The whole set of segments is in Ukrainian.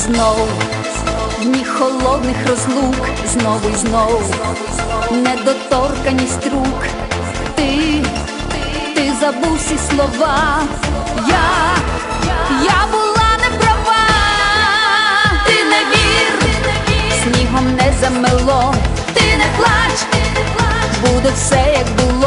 знов, дні холодних розлук, знову і знов, недоторканість рук. Ти, ти забув всі слова. Я, я була не права. Ти не вір, снігом не замело. Ти не плач, буде все як було.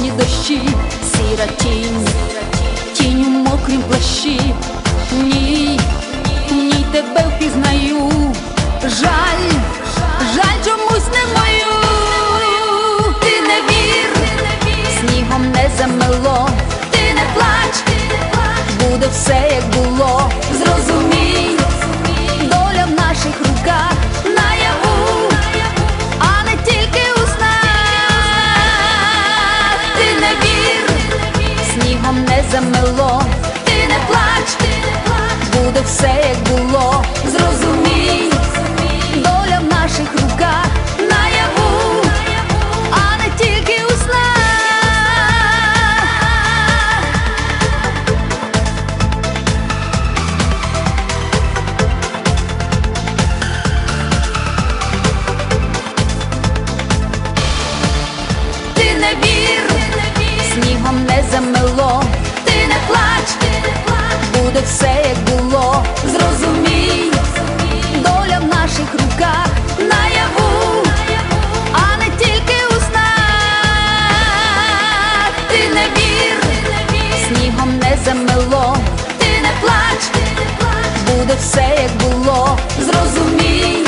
Холодні дощі, сіра тінь, тінь у мокрім плащі. Ні, ні, тебе впізнаю. Жаль, все замело. Ти не плач, ти не плач, буде все як було. Зрозуміло. буде все, як було. Зрозумій, доля в наших руках наяву, а не тільки у Ти не вір, снігом не замело, ти не плач, буде все, як було. Зрозумій.